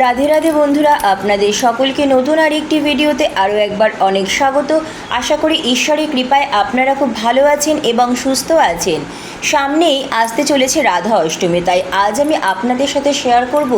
রাধে রাধে বন্ধুরা, আপনাদের সকলকে নতুন আর একটি ভিডিওতে আরও একবার অনেক স্বাগত। আশা করি ঈশ্বরের কৃপায় আপনারা খুব ভালো আছেন এবং সুস্থ আছেন। সামনেই আসতে চলেছে রাধা অষ্টমী, তাই আজ আমি আপনাদের সাথে শেয়ার করব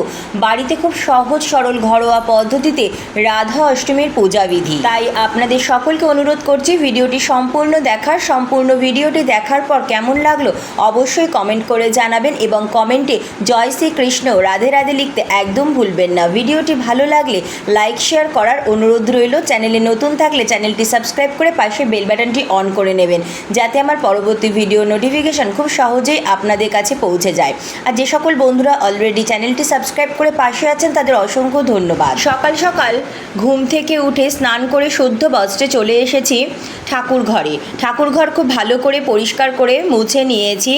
বাড়িতে খুব সহজ সরল ঘরোয়া পদ্ধতিতে রাধা অষ্টমীর পূজাবিধি তাই আপনাদের সকলকে অনুরোধ করছি ভিডিওটি সম্পূর্ণ দেখার, সম্পূর্ণ ভিডিওটি দেখার পর কেমন লাগল অবশ্যই কমেন্ট করে জানাবেন এবং কমেন্টে জয় শ্রীকৃষ্ণ রাধে রাধে লিখতে একদম ভুলবেন না। ভিডিওটি ভালো লাগলে লাইক শেয়ার করার অনুরোধ রইল। চ্যানেলে নতুন থাকলে চ্যানেলটি সাবস্ক্রাইব করে পাশে বেল বাটনটি অন করে নেবেন, যাতে আমার পরবর্তী ভিডিও নোটিফিকেশন খুব সহজেই আপনাদের কাছে পৌঁছে যায়। আর যে সকল বন্ধুরা অলরেডি চ্যানেলটি সাবস্ক্রাইব করে পাশে আছেন, তাদের অসংখ্য ধন্যবাদ। সকাল সকাল ঘুম থেকে উঠে স্নান করে শুদ্ধ বস্ত্রে চলে এসেছি ঠাকুর ঘরে। ঠাকুর ঘর খুব ভালো করে পরিষ্কার করে মুছে নিয়েছি।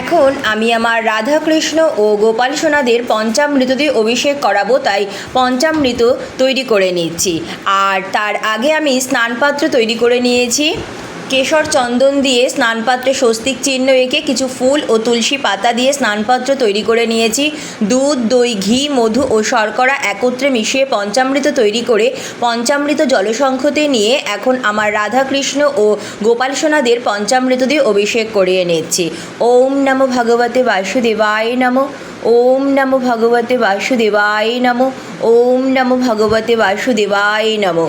এখন আমি আমার রাধাকৃষ্ণ ও গোপাল সোনাদের পঞ্চামৃত দিয়ে অভিষেক করাবো, তাই পঞ্চামৃত তৈরি করে নিচ্ছি। আর তার আগে আমি স্নানপাত্র তৈরি করে নিয়েছি। কেশর চন্দন দিয়ে স্নানপাত্রে স্বস্তিক চিহ্ন এঁকে কিছু ফুল ও তুলসী পাতা দিয়ে স্নানপাত্র তৈরি করে নিয়েছি। দুধ, দই, ঘি, মধু ও শর্করা একত্রে মিশিয়ে পঞ্চামৃত তৈরি করে পঞ্চামৃত জলসংখ্যতে নিয়ে এখন আমার রাধাকৃষ্ণ ও গোপাল সোনাদের পঞ্চামৃত দিয়ে অভিষেক করিয়ে নিচ্ছি ওম নমো ভগবতে বাসুদেবায় নমো। ওম নমো ভগবতে বাসুদেবায় নমো। ওম নমো ভগবতে বাসুদেবায় নমো।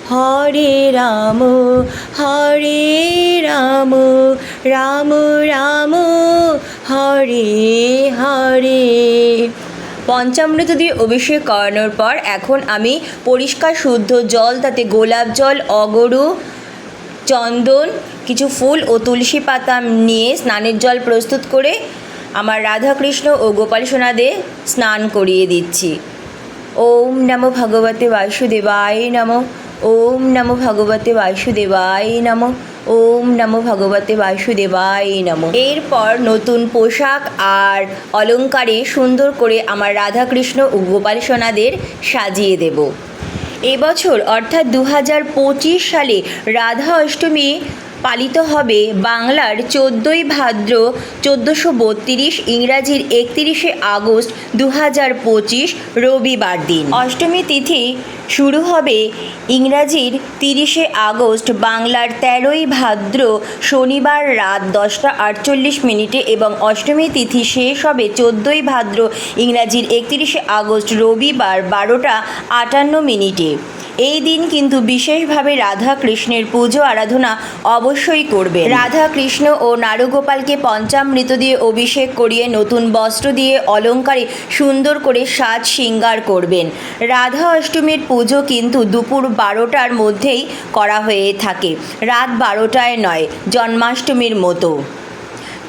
হরে রাম হরে রাম রাম রাম, হরে হরে। পঞ্চামৃত দিয়ে অভিষেক করানোর পর এখন আমি পরিষ্কার, শুদ্ধ জল, তাতে গোলাপ জল, অগরু, চন্দন, কিছু ফুল ও তুলসী পাতা নিয়ে স্নানের জল প্রস্তুত করে আমার রাধাকৃষ্ণ ও গোপাল সোনাদের স্নান করিয়ে দিচ্ছি। ওম নমো ভগবতে বাসুদেবায় নমো। ওম নমো ভগবতে বাসুদেবায় নমো। ওম নমো ভগবতে বাসুদেবায় নমো। এরপর নতুন পোশাক আর অলঙ্কারে সুন্দর করে আমার রাধাকৃষ্ণ ও গোপাল সোনাদের সাজিয়ে দেব। এবছর অর্থাৎ দু হাজার পঁচিশ সালে রাধা অষ্টমী পালিত হবে বাংলার চোদ্দোই ভাদ্র চোদ্দোশো বত্রিশ ইংরাজির একত্রিশে আগস্ট দু হাজার পঁচিশ রবিবার দিন। অষ্টমী তিথি শুরু হবে ইংরাজির তিরিশে আগস্ট বাংলার তেরোই ভাদ্র শনিবার রাত দশটা আটচল্লিশ মিনিটে এবং অষ্টমী তিথি শেষ হবে চোদ্দোই ভাদ্র ইংরাজির একত্রিশে আগস্ট রবিবার বারোটা আটান্ন মিনিটে। এই দিন কিন্তু বিশেষভাবে রাধা কৃষ্ণের পুজো আরাধনা অবশ্যই করবে রাধা কৃষ্ণ ও নারুগোপালকে পঞ্চামৃত দিয়ে অভিষেক করিয়ে নতুন বস্ত্র দিয়ে অলঙ্কারে সুন্দর করে সাজ শৃঙ্গার করবেন। রাধা অষ্টমীর পুজো কিন্তু দুপুর বারোটার মধ্যেই করা হয়ে থাকে। রাত বারোটায় নয়, জন্মাষ্টমীর মতো।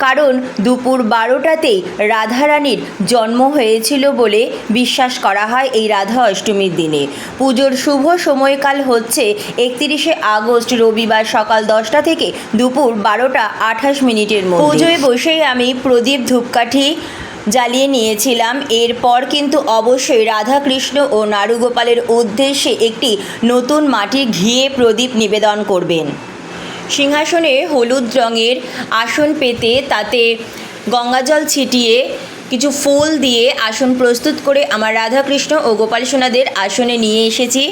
কারণ দুপুর বারোটাতেই রাধারানীর জন্ম হয়েছিল বলে বিশ্বাস করা হয় এই রাধা অষ্টমীর দিনে। পুজোর শুভ সময়কাল হচ্ছে একত্রিশে আগস্ট, রবিবার সকাল দশটা থেকে দুপুর বারোটা আঠাশ মিনিটের মধ্যে। পুজোয় বসেই আমি প্রদীপ ধূপকাঠি জ্বালিয়ে নিয়েছিলাম। এরপর কিন্তু অবশ্যই রাধাকৃষ্ণ ও নারুগোপালের উদ্দেশ্যে একটি নতুন মাটির ঘিয়ে প্রদীপ নিবেদন করবেন। সিংহাসনে হলুদ রঙের আসন পেতে তাতে গঙ্গাজল ছিটিয়ে কিছু ফুল দিয়ে আসন প্রস্তুত করে আমার রাধাকৃষ্ণ ও গোপাল সোনাদের আসনে নিয়ে এসেছি।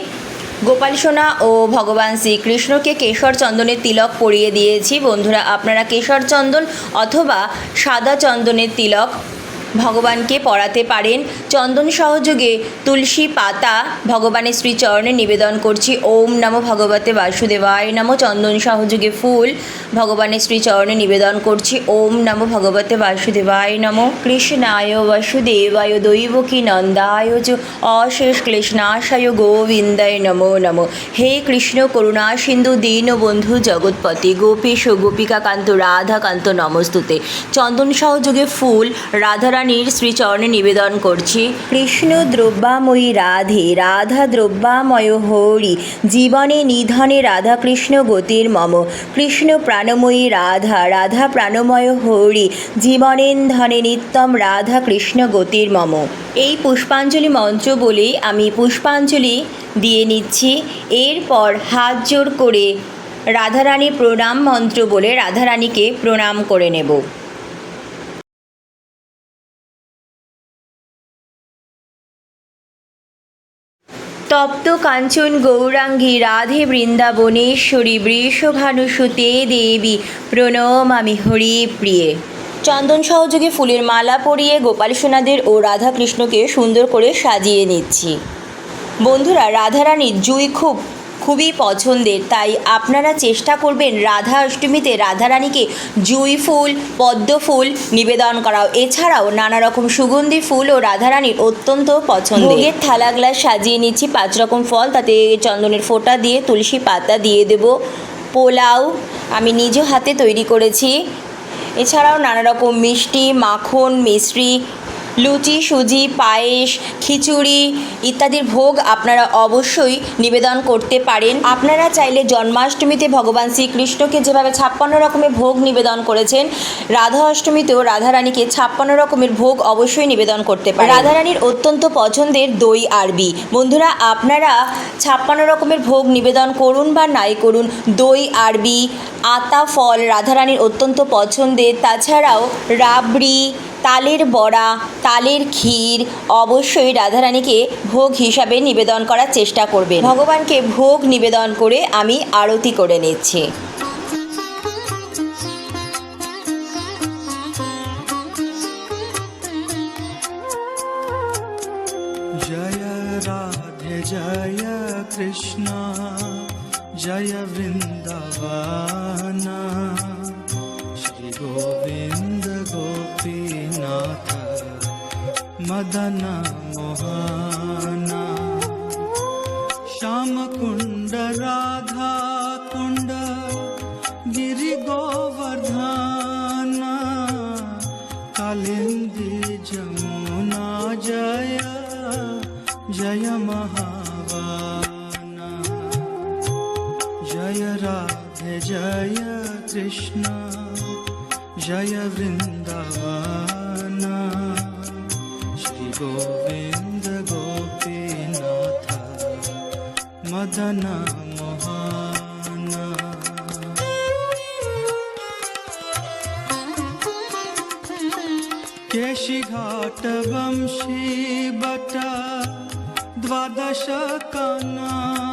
গোপাল সোনা ও ভগবান শ্রীকৃষ্ণকে কেশর চন্দনের তিলক পরিয়ে দিয়েছি। বন্ধুরা, আপনারা কেশর চন্দন অথবা সাদা চন্দনের তিলক ভগবানকে পড়াতে পারেন। চন্দন সহযোগে তুলসী পাতা ভগবানের শ্রীচরণে নিবেদন করছি। ওম নমো ভগবতে বাসুদেবায় নমো। চন্দন সহযোগে ফুল ভগবানের শ্রীচরণে নিবেদন করছি। ওম নমো ভগবতে বাসুদেবায় নমো। কৃষ্ণায় বাসুদেবায় দৈবকী নন্দায় চ। অশেষ ক্লেশনাশায় গোবিন্দায় নমো নমো। হে কৃষ্ণ করুণা সিন্ধু দীনবন্ধু জগৎপতি। গোপীশ, গোপিকাকান্ত, রাধাকান্ত নমস্তুতে। চন্দন সহযোগে ফুল রাধারানীর শ্রীচরণে নিবেদন করছি। কৃষ্ণ দ্রব্যাময়ী রাধে, রাধা দ্রব্যাময় হরি, জীবনে নিধনে রাধা কৃষ্ণ গতির মম। কৃষ্ণ প্রাণময়ী রাধা রাধা প্রাণময় হরি জীবনেন ধনে নিত্যম রাধা কৃষ্ণ গতির মম। এই পুষ্পাঞ্জলি মঞ্চ বলেই আমি পুষ্পাঞ্জলি দিয়ে নিচ্ছি। এরপর হাত জোর করে রাধারানীর প্রণাম মন্ত্র বলে রাধারানীকে প্রণাম করে নেব। তপ্ত কাঞ্চন গৌরাঙ্গী রাধে বৃন্দাবনেশ্বরী বৃষভানুসুতে দেবী। প্রণমামি হরি প্রিয়ে চন্দন সহযোগে ফুলের মালা পরিয়ে গোপাল সোনাদের ও রাধাকৃষ্ণকে সুন্দর করে সাজিয়ে নিচ্ছি। বন্ধুরা, রাধারানীর জুই খুব খুবই পছন্দের। তাই আপনারা চেষ্টা করবেন রাধা অষ্টমীতে রাধারানীকে জুই ফুল, পদ্ম ফুল নিবেদন করাও। এছাড়াও নানা রকম সুগন্ধি ফুল ও রাধারানীর অত্যন্ত পছন্দ ভোগের থালা, গ্লাস সাজিয়ে নিচ্ছি, পাঁচ রকম ফল, তাতে চন্দনের ফোঁটা দিয়ে, তুলসী পাতা দিয়ে দেব। পোলাও আমি নিজ হাতে তৈরি করেছি। এছাড়াও নানা রকম মিষ্টি, মাখন, মিশ্রি লুচি, সুজি, পায়েস, খিচুড়ি ইত্যাদির ভোগ আপনারা অবশ্যই নিবেদন করতে পারেন। আপনারা চাইলে জন্মাষ্টমীতে ভগবান শ্রীকৃষ্ণকে যেভাবে ছাপ্পান্ন রকমের ভোগ নিবেদন করেছেন রাধা অষ্টমীতেও রাধারানীকে ছাপ্পান্ন রকমের ভোগ অবশ্যই নিবেদন করতে পারেন। রাধারানীর অত্যন্ত পছন্দের দই আরবি। বন্ধুরা, আপনারা ছাপ্পান্ন রকমের ভোগ নিবেদন করুন বা নাই করুন, দই আরবি, আতা ফল রাধারানীর অত্যন্ত পছন্দের। তাছাড়াও রাবড়ি তালের বড়া, তালের ক্ষীর, অবশ্যই রাধারানীকে ভোগ হিসাবে নিবেদন করার চেষ্টা করবে ভগবানকে ভোগ নিবেদন করে আমি আরতি করে নিচ্ছি। জয় রাধে, জয় কৃষ্ণ। मदन मोहना। श्याम कुण्ड राधा कुण्ड गिरि गोवर्धन। कालिन्दी जमुना जय जय महावाना। जय राधे, जय कृष्ण, जय वृन्दावन श्री गोविन्द गोपीनाथ मदन मोहना केशिघाट वंशी बट द्वादश कानन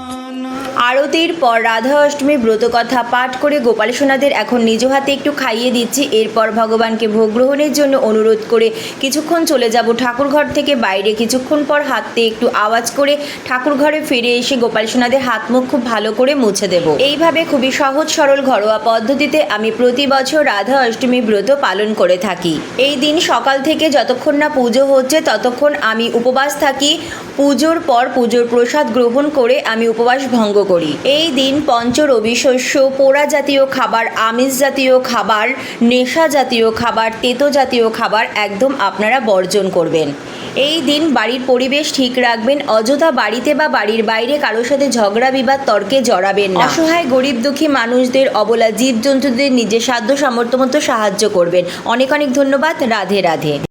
আরতির পর রাধা অষ্টমীর ব্রত কথা পাঠ করে গোপাল সোনাদের এখন নিজ হাতে একটু খাইয়ে দিচ্ছি। এরপর ভগবানকে ভোগ গ্রহণের জন্য অনুরোধ করে কিছুক্ষণ চলে যাব ঠাকুরঘর থেকে বাইরে। কিছুক্ষণ পর হাতে একটু আওয়াজ করে ঠাকুর ঘরে ফিরে এসে গোপাল সোনাদের হাত মুখ খুব ভালো করে মুছে দেব। এইভাবে খুবই সহজ সরল ঘরোয়া পদ্ধতিতে আমি প্রতি বছর রাধা অষ্টমী ব্রত পালন করে থাকি। এই দিন সকাল থেকে যতক্ষণ না পুজো হচ্ছে ততক্ষণ আমি উপবাস থাকি। পুজোর পর পুজোর প্রসাদ গ্রহণ করে আমি উপবাস ভঙ্গ করি। এই দিন পঞ্চ রবি শস্য, পোড়া জাতীয় খাবার, আমিষ জাতীয় খাবার, নেশা জাতীয় খাবার, তেতো জাতীয় খাবার একদম আপনারা বর্জন করবেন। এই দিন বাড়ির পরিবেশ ঠিক রাখবেন, অযথা বাড়িতে বা বাড়ির বাইরে কারোর সাথে ঝগড়া, বিবাদ, তর্কে জড়াবেন না। অসহায়, গরিব, দুঃখী মানুষদের অবলা জীবজন্তুদের নিজের সাধ্য সামর্থ্য মতো সাহায্য করবেন। অনেক অনেক ধন্যবাদ। রাধে রাধে।